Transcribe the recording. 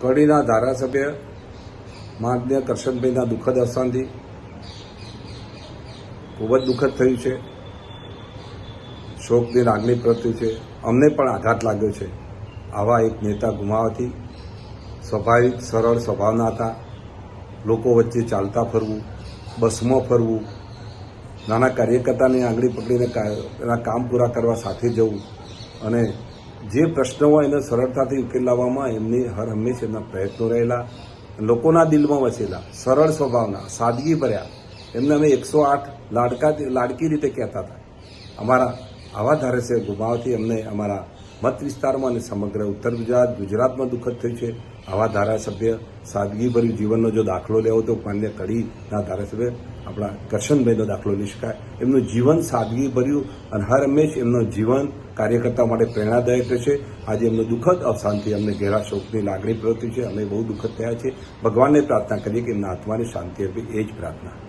કડીના ધારાસભ્ય માન્ય કરશનભાઈના દુઃખદ અવસાનથી ખૂબ જ દુઃખદ થયું છે. શોકની લાગણી પ્રત્યુ છે. અમને પણ આઘાત લાગ્યો છે. આવા એક નેતા ગુમાવવાથી સ્વાભાવિક, સરળ સ્વભાવના હતા. લોકો વચ્ચે ચાલતા ફરવું, બસમાં ફરવું, નાના કાર્યકર્તાની આંગળી પકડીને એના કામ પૂરા કરવા સાથે જવું અને જે પ્રશ્નો હોય એને સરળતાથી ઉકેલ લાવવામાં એમની હર હંમેશ એમના પ્રયત્નો રહેલા, લોકોના દિલમાં વસેલા, સરળ સ્વભાવના, સાદગી ભર્યા, એમને અમે એકસો આઠ લાડકા લાડકી રીતે કહેતા હતા. અમારા આવા ધારાસભ્ય ગુમાવથી અમને અમારા મત વિસ્તારમાં અને સમગ્ર ઉત્તર ગુજરાત, ગુજરાતમાં દુઃખદ થયું છે. આવા ધારાસભ્ય સાદગીભર્યું જીવનનો જો દાખલો લેવો તો માન્ય કડીના ધારાસભ્ય આપણા કરશનભાઈનો દાખલો લઈ શકાય એમનું જીવન સાદગીભર્યું અને હર હંમેશ એમનું જીવન કાર્યકર્તા માટે પ્રેરણાદાયક રહેશે. આજે એમનું દુઃખદ અવસાનથી અમને ઘેરા શોકની લાગણી પ્રવૃત્તિ છે. અમે બહુ દુઃખદ થયા છે ભગવાનને પ્રાર્થના કરીએ કે એમના આત્માને શાંતિ આપે, એ જ પ્રાર્થના.